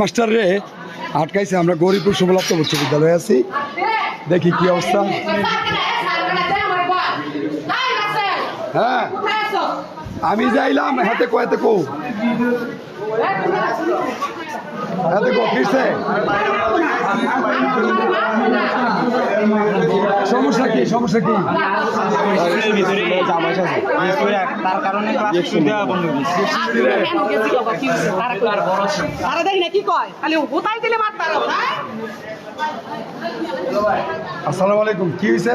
Master রে আটকাইছে, আমরা গৌরীপুর সুবলাপ্ত উচ্চ বিদ্যালয়ে আছি। দেখি কি অবস্থা। হ্যাঁ। আমি যাইলাম, হাতে কয়েতে কো। হাতে কো কিসে সমস্যা কি সমস্যা কি? তার কারণে তারা দেখি না কি কয় খালি দিলে মার তারা আসসালামু আলাইকুম কি হয়েছে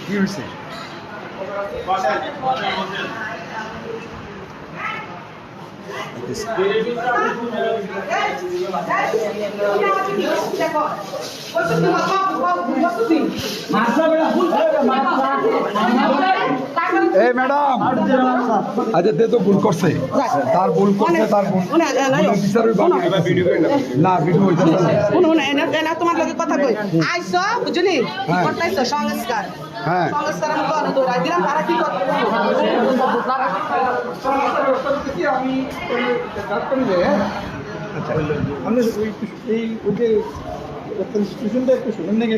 কি হয়েছে এই ম্যাডাম আচ্ছা তে তো ভুল করছে। তার ভুল করছে তার ভুল না ভিডিও হইতেছে না। তোমার লগে কথা কই। আইছো বুঝলি? হ্যাঁ। সংস্কার। হ্যাঁ।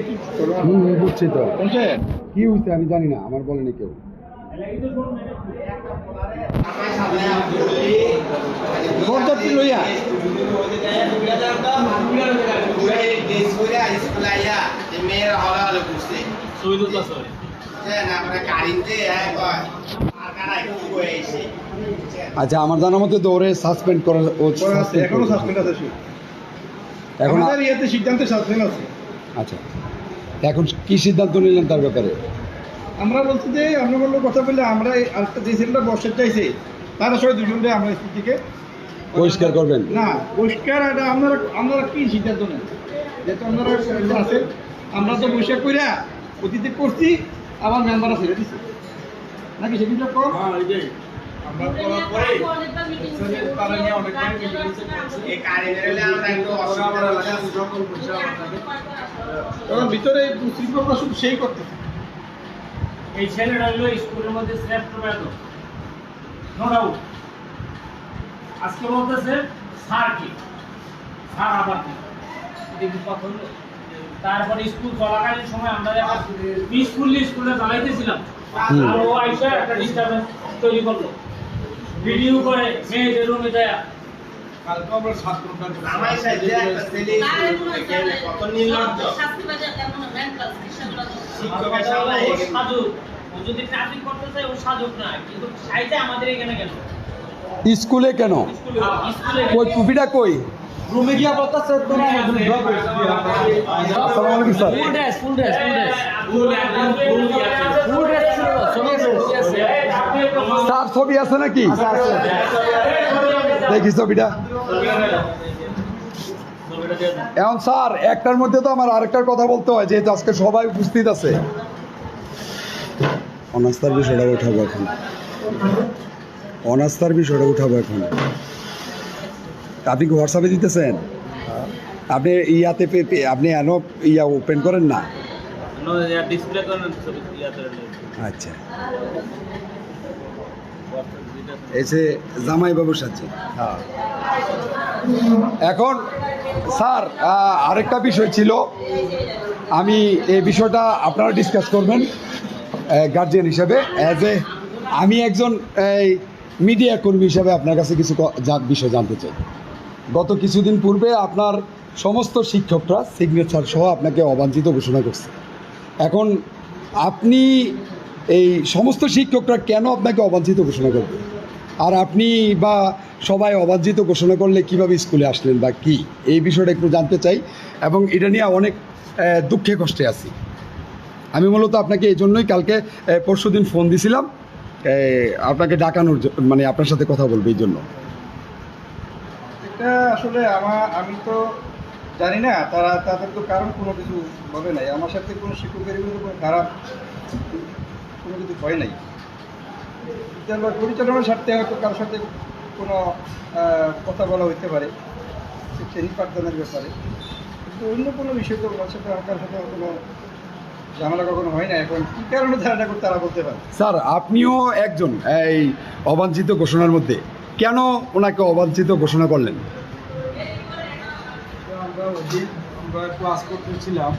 কি বুঝছি তো হয়েছে আমি জানি না আমার বলেনি কেউ পঞ্চায়েত লইয়া মেয়েরা হলে হলে বুঝতে আচ্ছা আমার জানা মতে দৌড়ে সাসপেন্ড করা এখনও সাসপেন্ড আছে এখন ইয়েতে সিদ্ধান্তে সাসপেন্ড আছে। আচ্ছা এখন কি সিদ্ধান্ত নিলেন তার ব্যাপারে? আমরা বলছি যে আমরা বলল কথা বললে আমরা আরেকটা যে ছেলেটা বসে চাইছে তারা সবাই দুজনকে আমরা স্থিতিকে পরিষ্কার করবেন? না পরিষ্কার এটা আপনারা আপনারা কি সিদ্ধান্ত নেন? যেহেতু আপনারা আছে আমরা তো বৈশাখ কইরা অতীতে করছি আবার মেম্বাররা ছেড়ে দিচ্ছে নাকি সেদিনটা কম এই কারেন্টের হলে আমরা একটু অসুবিধা তখন ভিতরে শৃঙ্খলা শুধু সেই করতেছে এই ছেলেটা হলো স্কুলের মধ্যে সেফ টমেটো। নো ডাউট আজকে বলতেছে স্যার কি? স্যার আবার কি? এটা কি কথা হলো? তারপরে স্কুল চলাকালীন সময় আমরা যখন পিসফুলি স্কুলে চালাইতেছিলাম হুম। আর ও আইসা একটা ডিস্টার্বেন্স তৈরি করল। ভিডিও করে মেয়েদের রুমে দেয়া আমার সাথে একটা ছেলে কত নির্লজ্জ। শিক্ষকের সামনে সাজুক ও যদি ট্রাফিক করতে চায় ও সাজুক না। কিন্তু সাইতে আমাদের এখানে কেন? স্কুলে কেন? স্কুলে কই টুপিটা কই? রুমে গিয়া বলতেছে আসসালামু আলাইকুম sir. Full dress full dress full dress full dress ছিল ছবি আছে স্যার ছবি আছে নাকি? দেখি ছবিটা। এখন স্যার একটার মধ্যে তো আমার আরেকটার কথা বলতে হয় যেহেতু আজকে সবাই উপস্থিত আছে। অনাস্থার বিষয়টা উঠাবো এখন। অনাস্থার বিষয়টা উঠাবো এখন। আপনি কি হোয়াটসঅ্যাপে দিতেছেন? আপনি ইয়াতে আপনি এন ইয়া ওপেন করেন না? আচ্ছা। এসে জামাই বাবুর সাথে। এখন স্যার আরেকটা বিষয় ছিল। আমি এই বিষয়টা আপনারা ডিসকাস করবেন গার্জিয়ান হিসাবে। অ্যাজ এ আমি একজন এই মিডিয়া কর্মী হিসাবে আপনার কাছে কিছু বিষয় জানতে চাই। গত কিছুদিন পূর্বে আপনার সমস্ত শিক্ষকরা সিগনেচার সহ আপনাকে অবাঞ্ছিত ঘোষণা করছে। এখন আপনি এই সমস্ত শিক্ষকরা কেন আপনাকে অবাঞ্ছিত ঘোষণা করবে? আর আপনি বা সবাই অবাঞ্ছিত ঘোষণা করলে কীভাবে স্কুলে আসলেন বা কি? এই বিষয়টা একটু জানতে চাই এবং এটা নিয়ে অনেক দুঃখে কষ্টে আছি। আমি মূলত আপনাকে এই জন্যই কালকে পরশু দিন ফোন দিছিলাম আপনাকে ডাকানোর মানে আপনার সাথে কথা বলব এই জন্য। এটা আসলে আমার আমি তো জানি না, তারা, তাদের তো কারণ কোনো কিছু হবে নাই। আমার সাথে কোনো শিক্ষকের কোনো খারাপ কোনো কিছু হয় নাই। বিদ্যালয় পরিচালনার স্বার্থে হয়তো কারোর সাথে কোনো কথা বলা হইতে পারে শ্রেণি পাঠদানের ব্যাপারে। কিন্তু অন্য কোনো বিষয় তো ওনার সাথে, আমার সাথে কোনো ঝামেলা কখনো হয় না এখন কী কারণে এটা করতে, তারা বলতে পারে। স্যার, আপনিও একজন এই অবাঞ্ছিত ঘোষণার মধ্যে। কেন ওনাকে অবাঞ্ছিত ঘোষণা করলেন? আমরা ওই আমরা ক্লাস করতেছিলাম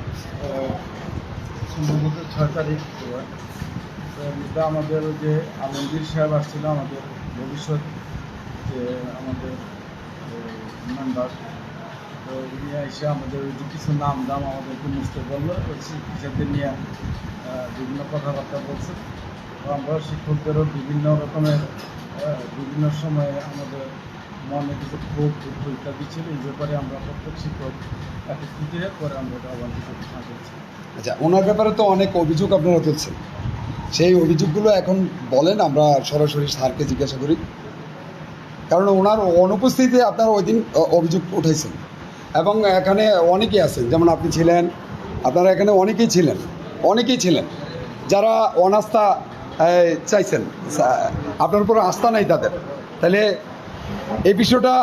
আমাদের যে আলমগীর সাহেব আসছিল, আমাদের ভবিষ্যৎ যে আমাদের মেম্বার তো উনি এসে আমাদের যে কিছু নাম দাম আমাদেরকে মুছতে বলল শিক্ষকদের নিয়ে বিভিন্ন কথাবার্তা বলছে। আমরা শিক্ষকদেরও বিভিন্ন রকমের বিভিন্ন সময়ে আমাদের মনে কিছু ক্ষোভ, দুঃখ ইত্যাদি ছিল, এই ব্যাপারে আমরা প্রত্যেক শিক্ষক হয়ে পরে আমরা এটা আচ্ছা ওনার ব্যাপারে তো অনেক অভিযোগ আপনারা তুলছেন। সেই অভিযোগগুলো এখন বলেন, আমরা সরাসরি স্যারকে জিজ্ঞাসা করি। কারণ ওনার অনুপস্থিতিতে আপনারা ওই দিন অভিযোগ উঠেছেন এবং এখানে অনেকেই আছেন, যেমন আপনি ছিলেন, আপনারা এখানে অনেকেই ছিলেন অনেকেই ছিলেন, যারা অনাস্থা চাইছেন আপনার উপর আস্থা নাই তাদের। তাহলে এই বিষয়টা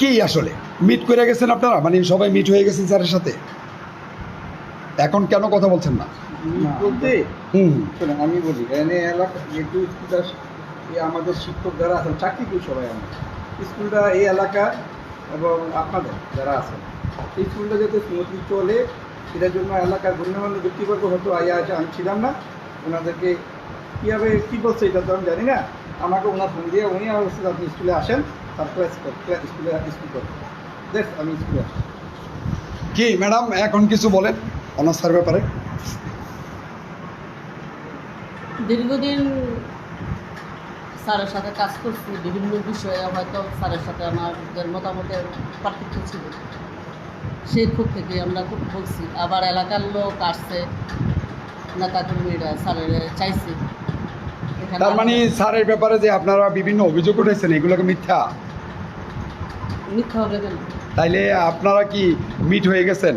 কি আসলে? মিট করে গেছেন আপনারা? মানে সবাই মিট হয়ে গেছেন স্যারের সাথে? এখন কেন কথা বলছেন না? বলতে হুম। আমি বলি এনে এলাকা যেহেতু আমাদের শিক্ষক যারা আছেন চাকরি করি সবাই আমরা। স্কুলটা এই এলাকা এবং আপনাদের যারা আছেন। এই স্কুলটা যাতে স্মুথলি চলে সেটার জন্য এলাকার গণ্যমান্য ব্যক্তিবর্গ হয়তো আইয়া আছে আমি ছিলাম না। ওনাদেরকে কীভাবে কী বলছে এটা তো আমি জানি না। আমাকে ওনার ফোন দিয়ে উনি আমার বলছে, আপনি স্কুলে আসেন তারপরে স্কুলে স্কুল করেন দেখ আমি স্কুলে আসি কি ম্যাডাম এখন কিছু বলেন অনার্সের ব্যাপারে। দীর্ঘদিন স্যারের সাথে কাজ করছি বিভিন্ন বিষয়ে হয়তো স্যারের সাথে আমাদের মতামতের পার্থক্য ছিল সেই ক্ষোভ থেকে আমরা খুব বলছি আবার এলাকার লোক আসছে নেতা কর্মীরা স্যারের চাইছে। তার মানে স্যারের ব্যাপারে যে আপনারা বিভিন্ন অভিযোগ উঠেছেন এগুলোকে মিথ্যা? মিথ্যা তাইলে আপনারা কি মিট হয়ে গেছেন?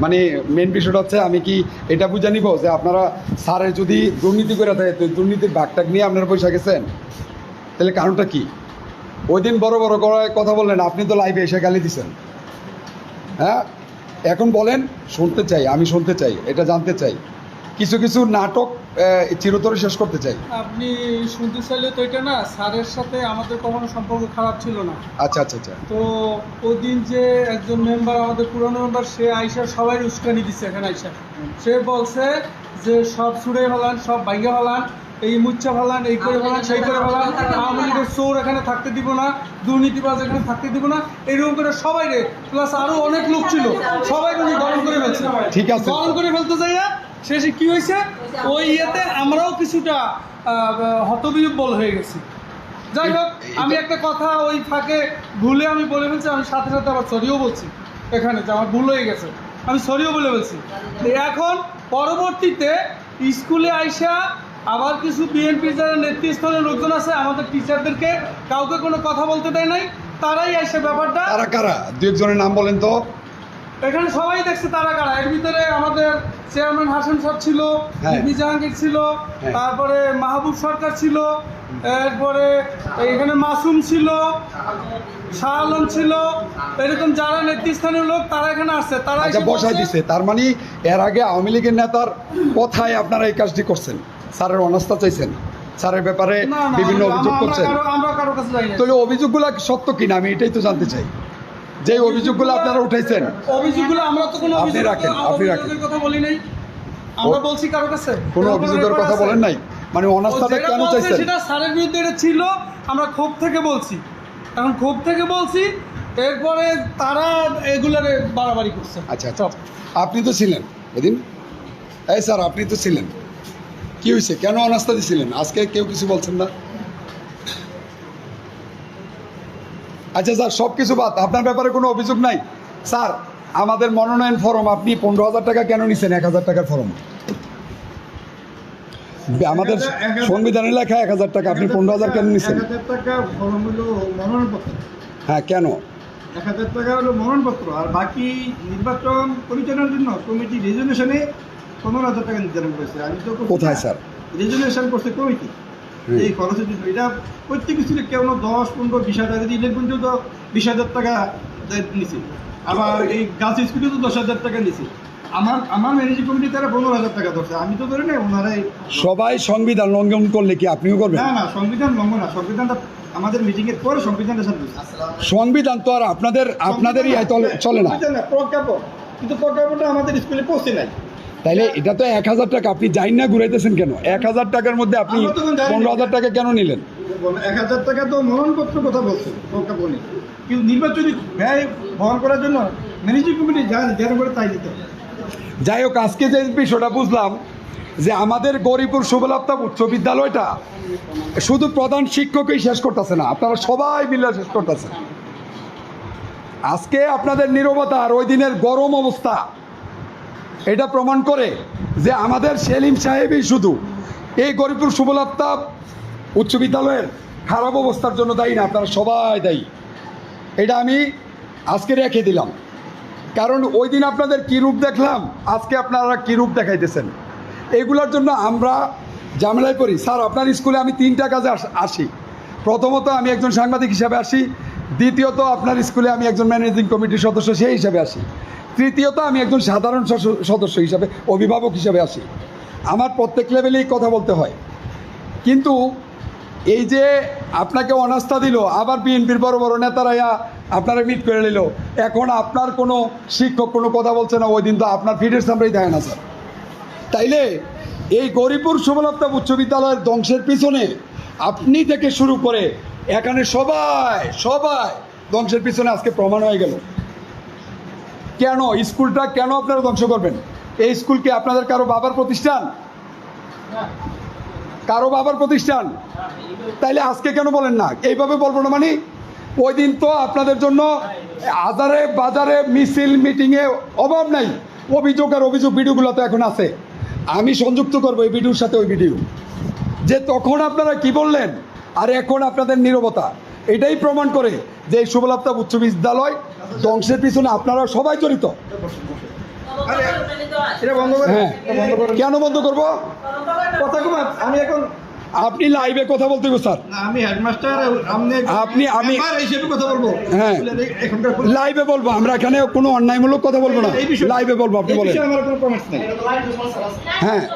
মানে মেন বিষয়টা হচ্ছে আমি কি এটা বুঝে নিব যে আপনারা স্যারের যদি দুর্নীতি করে থাকে তো দুর্নীতির ভাগটাক নিয়ে আপনারা পয়সা গেছেন? তাহলে কারণটা কি? ওই দিন বড় বড় করে কথা বললেন আপনি তো লাইভে এসে গালি দিছেন। হ্যাঁ? এখন বলেন শুনতে চাই আমি শুনতে চাই এটা জানতে চাই। কিছু কিছু নাটক চিরতরে শেষ করতে চাই। আপনি শুনতে চাইলে তো এটা না স্যারের সাথে আমাদের কখনো সম্পর্ক খারাপ ছিল না। আচ্ছা আচ্ছা আচ্ছা। তো ওই দিন যে একজন মেম্বার আমাদের পুরনো মেম্বার সে আইসা সবাই উস্কানি দিচ্ছে এখানে আইসা। সে বলছে যে সব ছুড়ে ফেলান সব ভাইয়া ফেলান এই মুচ্ছা ফেলান এই করে ফেলান সেই করে ফেলান আওয়ামী লীগের চোর এখানে থাকতে দিব না দুর্নীতিবাজ এখানে থাকতে দিব না এরকম করে সবাই রে প্লাস আরও অনেক লোক ছিল সবাই উনি গরম করে ফেলছে। ঠিক আছে। গরম করে ফেলতে যাই না শেষে কি হয়েছে? ওই ইয়েতে আমরাও কিছুটা হতবিহ্বল হয়ে গেছি। যাই হোক আমি একটা কথা ওই ফাঁকে ভুলে আমি বলে ফেলছি আমি সাথে সাথে আবার সরিও বলছি এখানে যে আমার ভুল হয়ে গেছে। আমি সরিও বলে ফেলছি। তো এখন পরবর্তীতে স্কুলে আইসা আবার কিছু বিএনপি যারা নেতৃস্থানীয় লোকজন আছে আমাদের টিচারদেরকে কাউকে কোনো কথা বলতে দেয় নাই তারাই আইসে ব্যাপারটা কারা কারা? দু একজনের নাম বলেন তো। এখানে সবাই দেখছে তারা কারা। এর ভিতরে আমাদের চেয়ারম্যান হাসান সাহেব ছিল হ্যাঁ। জাহাঙ্গীর ছিল হ্যাঁ। তারপরে মাহবুব সরকার ছিল এরপরে এখানে মাসুম ছিল শাহ আলম ছিল এরকম যারা নেতৃস্থানীয় লোক তারা এখানে আসছে। তারা আচ্ছা বসাই দিছে। তার মানে এর আগে আওয়ামী লীগের নেতার কথায় আপনারা এই কাজটি করছেন। স্যারের অনাস্থা চাইছেন। স্যারের ব্যাপারে বিভিন্ন অভিযোগ করছেন। তাহলে অভিযোগগুলো সত্য কিনা? আমি এটাই তো জানতে চাই। যে অভিযোগগুলো আপনারা উঠাইছেন। অভিযোগগুলো আমরা তো কোনো আপনি রাখেন, আপনি রাখেন। কথা বলি নাই। আমরা বলছি কারও কাছে। কোনো অভিযোগের কথা বলেন নাই। মানে অনাস্থাটা কেন চাইছেন? সেটা স্যারের বিরুদ্ধে এটা ছিল আমরা ক্ষোভ থেকে বলছি। এখন ক্ষোভ থেকে বলছি এরপরে তারা এগুলারে বাড়াবাড়ি করছে। আচ্ছা আচ্ছা। আপনি তো ছিলেন ওদিন এই স্যার আপনি তো ছিলেন। কি হয়েছে কেন অনাস্থা দিছিলেন? আজকে কেউ কিছু বলছেন না? আচ্ছা স্যার সব কিছু বাদ। আপনার ব্যাপারে কোনো অভিযোগ নাই? স্যার আমাদের মনোনয়ন ফর্ম আপনি পনেরো হাজার টাকা কেন নিছেন? এক হাজার টাকার ফর্ম। আমাদের সংবিধানে লেখা এক হাজার টাকা আপনি পনেরো হাজার কেন নিছেন? হ্যাঁ কেন? এক হাজার টাকা হলো মনোনয়নপত্র আর বাকি নির্বাচন পরিচালনার জন্য কমিটি রেজুলেশনে পনেরো হাজার টাকা নির্ধারণ করেছে। আমি তো কোথায় স্যার? রেজুলেশন করছে কমিটি। এই খরচের জন্য এটা প্রত্যেক স্কুলে কেউ দশ পনেরো বিশ হাজার ইলেভেন পর্যন্ত বিশ হাজার টাকা নিছে। আবার এই গাছ স্কুলে তো দশ হাজার টাকা নিছে। আমার আমার ম্যানেজিং কমিটি তারা পনেরো হাজার টাকা ধরছে। আমি তো ধরে না ওনারাই সবাই সংবিধান লঙ্ঘন করলে কি আপনিও করবেন? না না সংবিধান লঙ্ঘন না। সংবিধানটা আমাদের মিটিং এর পরে সংবিধানের সাথে সংবিধান তো আর আপনাদের আপনাদেরই চলে- না প্রজ্ঞাপন। কিন্তু প্রজ্ঞাপনটা আমাদের স্কুলে পৌঁছে নাই। তাইলে এটা তো এক হাজার টাকা। আপনি যাইন না ঘুরাইতেছেন কেন? এক হাজার টাকার মধ্যে আপনি পনেরো হাজার টাকা কেন নিলেন? এক হাজার টাকা তো মনোনয়নপত্র কথা বলছে প্রজ্ঞাপনে কিন্তু নির্বাচনী ব্যয় বহন করার জন্য ম্যানেজিং কমিটি যা যেন করে তাই দিতে যাই হোক আজকে যে বিষয়টা বুঝলাম যে আমাদের গরিপুর শুভলাপ্তাব উচ্চ বিদ্যালয়টা শুধু প্রধান শিক্ষকই শেষ করতেছে না আপনারা সবাই মিলে শেষ করতেছেন আজকে আপনাদের নীরবতা আর ওই দিনের গরম অবস্থা এটা প্রমাণ করে যে আমাদের সেলিম সাহেবই শুধু এই গরিপুর শুভলাপ্তাব উচ্চ বিদ্যালয়ের খারাপ অবস্থার জন্য দায়ী না, আপনারা সবাই দায়ী। এটা আমি আজকে রেখে দিলাম। কারণ ওই দিন আপনাদের কী রূপ দেখলাম, আজকে আপনারা কী রূপ দেখাইতেছেন। এগুলোর জন্য আমরা ঝামেলায় পড়ি। স্যার, আপনার স্কুলে আমি তিনটা কাজে আসি। প্রথমত আমি একজন সাংবাদিক হিসাবে আসি। দ্বিতীয়ত আপনার স্কুলে আমি একজন ম্যানেজিং কমিটির সদস্য, সেই হিসাবে আসি। তৃতীয়ত আমি একজন সাধারণ সদস্য হিসাবে, অভিভাবক হিসাবে আসি। আমার প্রত্যেক লেভেলেই কথা বলতে হয়। কিন্তু এই যে আপনাকে অনাস্থা দিল, আবার বিএনপির বড় বড় নেতারা ইয়া আপনারা মিট করে নিল, এখন আপনার কোনো শিক্ষক কোনো কথা বলছে না ওই দিন তো আপনার ফিডের সামনেই থাকে না, স্যার। তাইলে এই গরিপুর শুভলতা উচ্চ বিদ্যালয়ের ধ্বংসের পিছনে আপনি থেকে শুরু করে এখানে সবাই সবাই ধ্বংসের পিছনে আজকে প্রমাণ হয়ে গেল। কেন স্কুলটা কেন আপনারা ধ্বংস করবেন? এই স্কুল কি আপনাদের কারও বাবার প্রতিষ্ঠান? কারও বাবার প্রতিষ্ঠান? তাইলে আজকে কেন বলেন না? এইভাবে বলব না মানে ওই দিন তো আপনাদের জন্য আজারে বাজারে মিছিল, মিটিংয়ে অভাব নাই। অভিযোগ আর অভিযোগ ভিডিওগুলো তো এখন আছে। আমি সংযুক্ত করব এই ভিডিওর সাথে ওই ভিডিও। যে তখন আপনারা কি বললেন? আর এখন আপনাদের নীরবতা। এটাই প্রমাণ করে যে এই শুভলাপ্তা উচ্চ বিদ্যালয় ধ্বংসের পিছনে আপনারা সবাই জড়িত। হ্যাঁ। কেন বন্ধ করব? কথা কুমার আমি এখন আপনি লাইভে কথা বলতে হবে স্যার। আমি হেডমাস্টার আপনি আপনি- আমি- হিসেবে কথা বলব। হ্যাঁ। লাইভে বলব আমরা এখানে কোনো অন্যায়মূলক কথা বলব না। লাইভে বলব আপনি বলেন। আমার কোনো কমেন্টস নেই। হ্যাঁ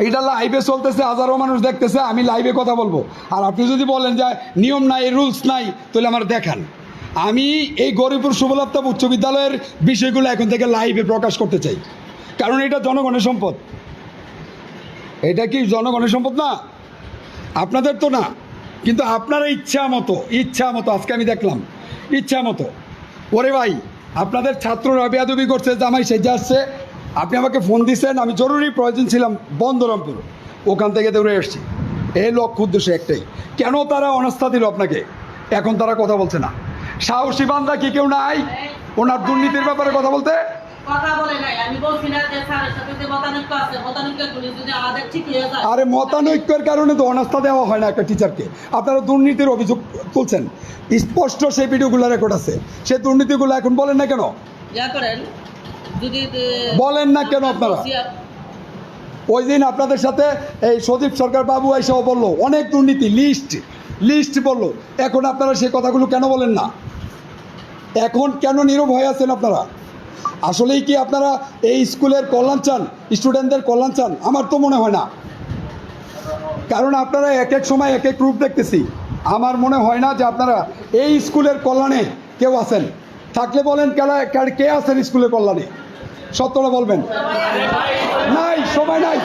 এটা লাইভে চলতেছে হাজারো মানুষ দেখতেছে আমি লাইভে কথা বলব। আর আপনি যদি বলেন যে নিয়ম নাই রুলস নাই তাহলে আমার দেখান। আমি এই গরিপুর শুভলাপ্তাব উচ্চ বিদ্যালয়ের বিষয়গুলো এখন থেকে লাইভে প্রকাশ করতে চাই। কারণ এটা জনগণের সম্পদ। এটা কি জনগণের সম্পদ না? আপনাদের তো না, কিন্তু আপনারা ইচ্ছা মতো ইচ্ছা মতো, আজকে আমি দেখলাম, ইচ্ছা মতো। ওরে ভাই, আপনাদের ছাত্ররা বেয়াদবি করছে, জামাই সেজে আসছে, আপনি আমাকে ফোন দিচ্ছেন আমি জরুরি প্রয়োজন ছিলাম বন্দরামপুর, ওখান থেকে দৌড়ে এসছি। এই লক্ষ্য উদ্দেশ্য একটাই। কেন তারা অনাস্থা দিল আপনাকে? এখন তারা কথা বলছে না। সাহসী বান্ধা কি কেউ নাই? ওনার দুর্নীতির ব্যাপারে কথা বলতে? কথা বলে নাই। আমি বলছি না যে স্যারের সাথে যে মতানৈক্য আছে মতানৈক্যগুলি যদি আমাদের ঠিক হয়ে যায়। আরে মতানৈক্যের কারণে তো অনাস্থা দেওয়া হয় না একটা টিচারকে আপনারা দুর্নীতির অভিযোগ তুলছেন। স্পষ্ট সেই ভিডিওগুলো রেকর্ড আছে। সেই দুর্নীতিগুলো এখন বলেন না কেন? ইয়া করেন যদি বলেন না কেন আপনারা ওই দিন আপনাদের সাথে এই সদীপ সরকার বাবু এসেও বলল অনেক দুর্নীতি লিস্ট লিস্ট বলল। এখন আপনারা সেই কথাগুলো কেন বলেন না? এখন কেন নীরব হয়ে আছেন আপনারা? আসলেই কি আপনারা এই স্কুলের কল্যাণ চান? স্টুডেন্টদের কল্যাণ চান? আমার তো মনে হয় না। কারণ আপনারা এক এক সময় এক এক রূপ দেখতেছি। আমার মনে হয় না যে আপনারা এই স্কুলের কল্যাণে কেউ আছেন। থাকলে বলেন কেলা- কে- কে আছেন স্কুলের কল্যাণে? সত্যটা বলবেন। নাই সময় নাই।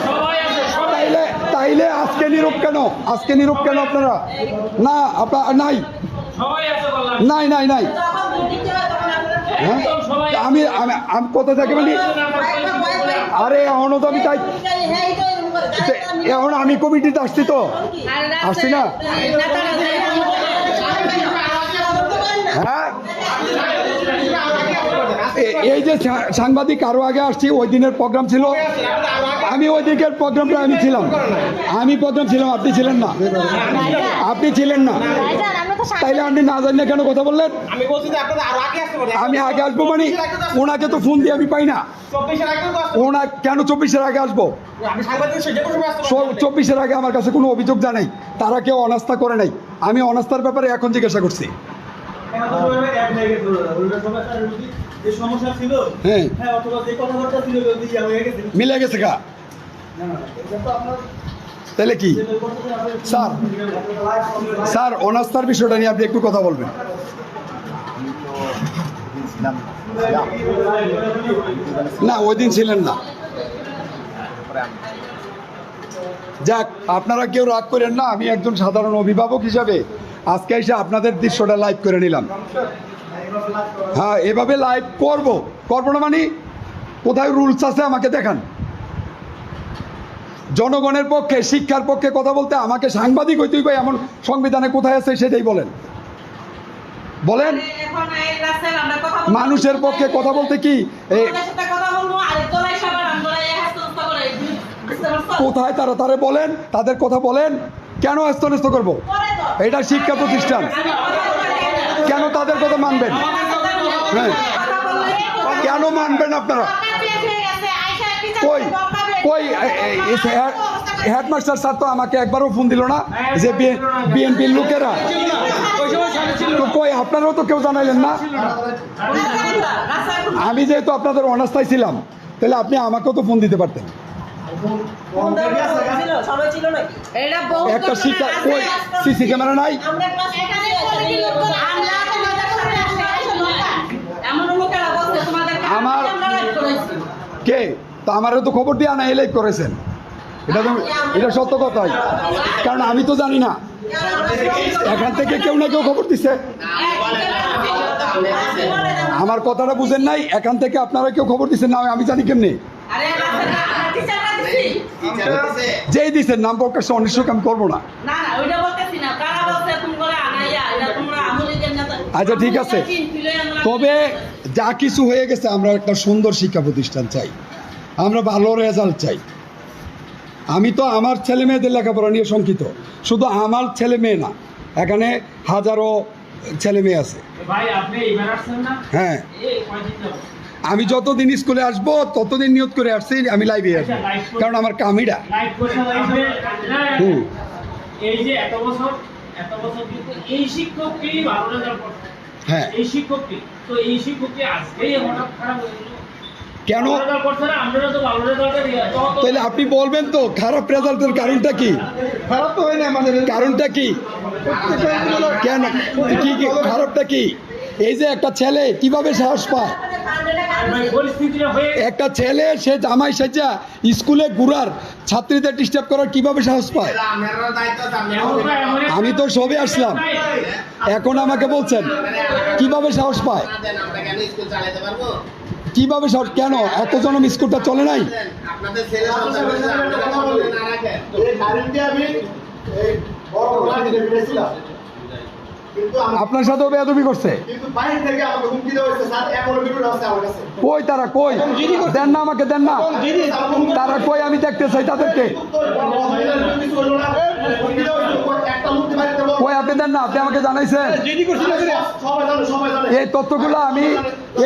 তাইলে তাইলে আজকে নীরব কেন? আজকে নীরব কেন আপনারা? না আপনার নাই। নাই নাই নাই। হ্যাঁ? আমি আমি আমি কোথা থেকে বলি আরে এখনও তো আমি তাই এখন আমি কমিটিতে আসছি তো। আসছি না? হ্যাঁ? এই যে সা- সাংবাদিক আরও আগে আসছি ওই দিনের প্রোগ্রাম ছিল। আমি ওই দিকের প্রোগ্রামটা আমি ছিলাম। আমি প্রোগ্রাম ছিলাম আপনি ছিলেন না। আপনি ছিলেন না। তাইলে আপনি না জানিয়ে কেন কথা বললেন? আমি বলছি যে আপনাদের আরও আগে আসতে পারে। আমি আগে আসব মানে ওনাকে তো ফোন দিয়ে আমি পাই না। ওনা কেন চব্বিশের আগে আসব? আমি সাংবাদিক সে যে কোনো সময় আসতে চ- পারি চব্বিশের আগে আমার কাছে কোনো অভিযোগ জানাই। তারা কেউ অনাস্থা করে নাই। আমি অনাস্থার ব্যাপারে এখন জিজ্ঞাসা করছি। যে সমস্যা ছিল হ্যাঁ। হ্যাঁ হয়ে গেছে। মিলে গেছে গা তাহলে কি? স্যার স্যার, অনাস্থার বিষয়টা নিয়ে আপনি একটু কথা বলবেন। না, ওই দিন ছিলেন না। যাক, আপনারা কেউ রাগ করেন না, আমি একজন সাধারণ অভিভাবক হিসাবে আজকে এসে আপনাদের দৃশ্যটা লাইভ করে নিলাম। হ্যাঁ এভাবে লাইভ করব। করব না মানে? কোথায় রুলস আছে আমাকে দেখান। জনগণের পক্ষে শিক্ষার পক্ষে কথা বলতে আমাকে সাংবাদিক হইতে হইবে এমন সংবিধানে কোথায় আছে সেটাই বলেন বলেন। মানুষের পক্ষে কথা বলতে কি কোথায় তারা তারা বলেন তাদের কথা বলেন কেন হস্তনেস্ত করব এটা শিক্ষা প্রতিষ্ঠান। কেন তাদের কথা মানবেন হ্যাঁ কেন মানবেন আপনারা কই। কই হেডমাস্টার স্যার তো আমাকে একবারও ফোন দিল না যে বিএনপির লোকেরা। তো কই আপনারাও তো কেউ জানাইলেন না? আমি যেহেতু আপনাদের অনাস্থায় ছিলাম তাহলে আপনি আমাকেও তো ফোন দিতে পারতেন। একটা সিসি ক্যামেরা নাই? আমরা কে? তো আমারও তো খবর দিয়ে আনা এলাই করেছেন। এটা তো এটা সত্য কথাই। কারণ আমি তো জানি না। এখান থেকে কেউ না কেউ খবর দিছে। আমার কথাটা বুঝেন নাই এখান থেকে আপনারা কেউ খবর দিচ্ছেন না আমি জানি কেমনি। যেই দিচ্ছেন নাম প্রকাশ অনিশ্চয় আমি করব না। না না ওইটা বলতেছি না। কারা বলছে তুমি করে আনাইয়া এটা তোমরা আমলিগের নেতা আচ্ছা, ঠিক আছে। তবে যা কিছু হয়ে গেছে আমরা একটা সুন্দর শিক্ষা প্রতিষ্ঠান চাই। আমরা ভালো রেজাল্ট চাই। আমি তো আমার ছেলে মেয়েদের লেখাপড়া নিয়ে শঙ্কিত। শুধু আমার ছেলে মেয়ে না এখানে হাজারো ছেলে মেয়ে আছে। ভাই আপনি এইবার আসছেন না? হ্যাঁ। এই কয়দিন যাবত? আমি যতদিন স্কুলে আসব ততদিন নিয়ত করে আসছি আমি লাইভে আসব। কারণ আমার কামিটা লাইভ হুম। এই যে এত বছর এত বছর কিন্তু এই শিক্ষককেই ভালো রেজাল্ট হ্যাঁ। এই শিক্ষককে তো এই শিক্ষককে আজকেই হঠাৎ খারাপ হয়ে গেল। কেন? তাহলে আপনি বলবেন তো খারাপ রেজাল্টের কারণটা কি? খারাপ তো হয় না আমাদের। কারণটা কি? কেন? কি কি খারাপটা কি? এই যে একটা ছেলে কীভাবে সাহস পায়? একটা ছেলে সে জামাই সেজা স্কুলে ঘুরার ছাত্রীদের ডিস্টার্ব করার কীভাবে সাহস পায়? আমি তো সবে আসলাম। এখন আমাকে বলছেন কীভাবে সাহস পায়? কীভাবে সব কেন এত জনম স্কুলটা চলে নাই আপনাদের আপনারা সাথেও বেয়াদবি করছে কিন্তু বাইরে থেকে আমাকে হুমকি দেওয়া হয়েছে স্যার এখনও ভিডিও আছে আমার কাছে কই তারা কই দেন না আমাকে দেন না তারা কই আমি দেখতে চাই তাদেরকে। কই আপনি দেন না আপনি আমাকে জানাইছেন জিডি করছিল না? সবাই জানে সবাই জানে এই তথ্যগুলো আমি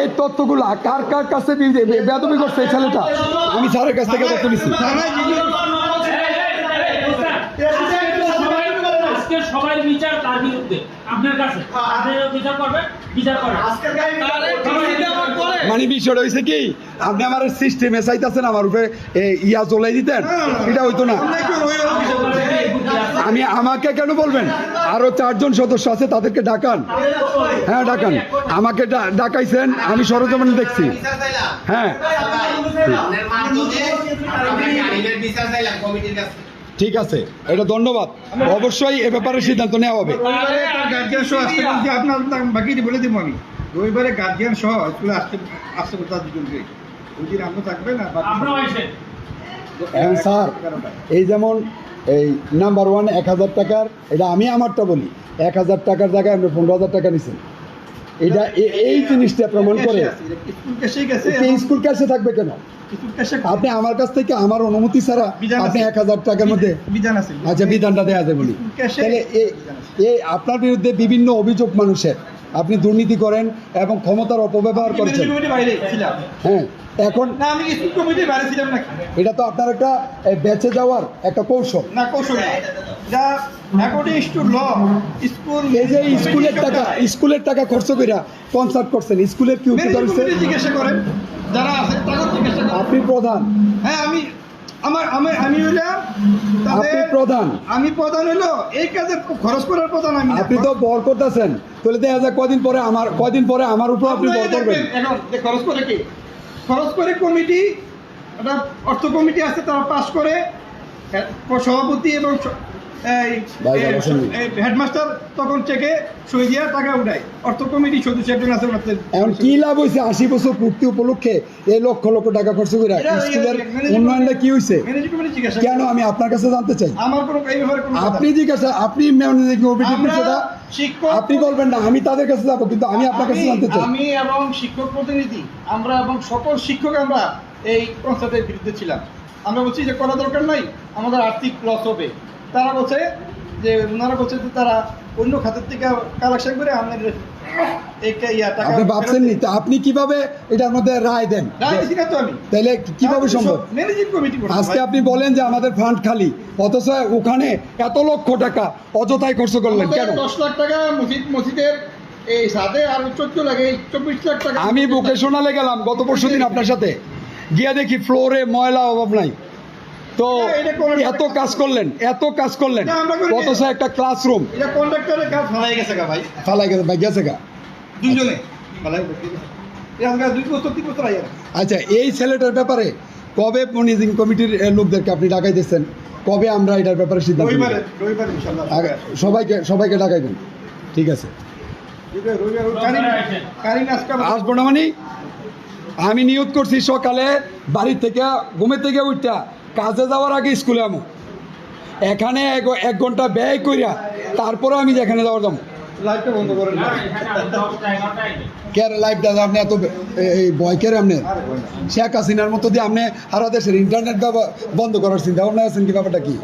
এই তথ্যগুলো কার কার কাছে বেদবি করছে এই ছেলেটা আমি স্যারের কাছ থেকে তথ্য নিছি সবাই বিচার তার বিরুদ্ধে। আপনার কাছে। আপনি বিচার করবেন বিচার করেন আজকের গাড়ি মানে বিষয়টা হয়েছে কি আপনি আমার সিস্টেমে চাইতেছেন আমার উপরে ইয়া চলাই দিতেন। এটা হইতো না। আমি আমাকে কেন বলবেন? আরও চারজন সদস্য আছে তাদেরকে ডাকান। হ্যাঁ ডাকান। আমাকে ডা- ডাকাইছেন আমি সরজমিনে দেখছি। হ্যাঁ। ঠিক আছে এটা ধন্যবাদ। অবশ্যই এ ব্যাপারে সিদ্ধান্ত নেওয়া হবে। বাকি বলে দিব আমি। রবিবারে গার্জিয়ান সহ স্কুলে আসতে আসতে বলতে তার দুজনকে। ওই দিন আমরা থাকবে না বাকি আপনারাও স্যার এই যেমন এই নাম্বার ওয়ান এক হাজার টাকার এটা আমি আমারটা বলি। এক হাজার টাকার জায়গায় আপনি পনেরো হাজার টাকা নিছেন। এটা এই জিনিসটা প্রমাণ করে। স্কুল ক্যাশে থাকবে কেন? আপনি আমার কাছ থেকে আমার অনুমতি ছাড়া আপনি এক হাজার টাকার মধ্যে আচ্ছা বিধানটা দেওয়া যায় বলি। তাহলে এই এই আপনার বিরুদ্ধে বিভিন্ন অভিযোগ মানুষের। আপনি দুর্নীতি করেন এবং ক্ষমতার অপব্যবহার করেছেন। হ্যাঁ এখন এটা তো আপনার একটা বেঁচে যাওয়ার একটা কৌশল। না কৌশল এই যে স্কুলের টাকা স্কুলের টাকা খরচ কইরা কনসার্ট করছেন স্কুলের কি উপকার জিজ্ঞাসা করেন যারা আছে আপনি প্রধান। হ্যাঁ আমি আমার আমি আমি হইলাম আপনি প্রধান। আমি প্রধান হইল এই কাজে খরচ করার প্রধান আমি। আপনি তো বর করতেছেন। তাহলে দেখা যায় কদিন পরে আমার কদিন পরে আমার উপর আপনি বর করবেন। এখন যে খরচ করে কি? খরচ করে কমিটি একটা অর্থ কমিটি আছে তারা পাশ করে সভাপতি এবং হেডমাস্টার তখন চেকে সই দিয়ে টাকা উঠায়। অর্থ কমিটি সদস্য একজন আছে এখন কি লাভ হয়েছে আশি বছর পূর্তি উপলক্ষে এই লক্ষ লক্ষ টাকা খরচ করে এটা- এটা- স্কুলের উন্নয়নটা কি হয়েছে ম্যানেজিং কমিটি জিজ্ঞাসা কেন? আমি আপনার কাছে জানতে চাই। আমার কোনো এই ব্যাপারে আপনি জিজ্ঞাসা আপনি শিক্ষক আপনি বলবেন না আমি তাদের কাছে যাব কিন্তু আমি আপনার কাছে জানতে চাই। আমি এবং শিক্ষক প্রতিনিধি আমরা এবং সকল শিক্ষক আমরা এই কনসার্টের বিরুদ্ধে ছিলাম। আমরা বলছি যে করা দরকার নাই আমাদের আর্থিক লস হবে। তারা বলছে যে ওনারা বলছে যে তারা অন্য খাতের থেকে কালেকশন করে আমাদের আপনি ভাবছেন নি? আপনি কীভাবে এটার মধ্যে রায় দেন? তাহলে কীভাবে সম্ভব? আজকে আপনি বলেন যে আমাদের ফান্ড খালি অথচ ওখানে এত লক্ষ টাকা অযথায় খরচ করলেন কেন? দশ লাখ টাকা মসজিদ মসজিদের এই সাথে আর চোদ্দ লাগে চব্বিশ লাখ টাকা আমি ভোকেশনালে গেলাম গত পরশু দিন আপনার সাথে। গিয়া দেখি ফ্লোরে ময়লা অভাব নাই। তো এত কাজ করলেন এত কাজ করলেন। অথচ একটা ক্লাসরুম এটা কন্ডাক্টরের কাজ ফেলাই গেছে গা ভাই। ফালাই গেছে ভাই গেছে গা। আগে আচ্ছা এই ছেলেটার ব্যাপারে কবে ম্যানেজিং কমিটির লোকদেরকে আপনি ডাকাই দিচ্ছেন কবে আমরা এটার ব্যাপারে সিদ্ধান্ত সবাইকে সবাইকে ডাকাইবেন ঠিক আছে। আসব না মানে? আমি নিয়োগ করছি সকালে বাড়ির থেকে ঘুমের থেকে উঠটা কাজে যাওয়ার আগে স্কুলে আমো। এখানে এক- ঘণ্টা ব্যয় করিয়া তারপরে আমি যেখানে যাওয়ার যাব। লাইটটা বন্ধ করেন কে লাইভ দাদা আপনি এত এই ভয় কেরে আপনি। শেখ হাসিনার মতো দিয়ে আপনি সারা দেশের ইন্টারনেট বন্ধ করার চিন্তা ভাবনা আছেন কি ব্যাপারটা কি?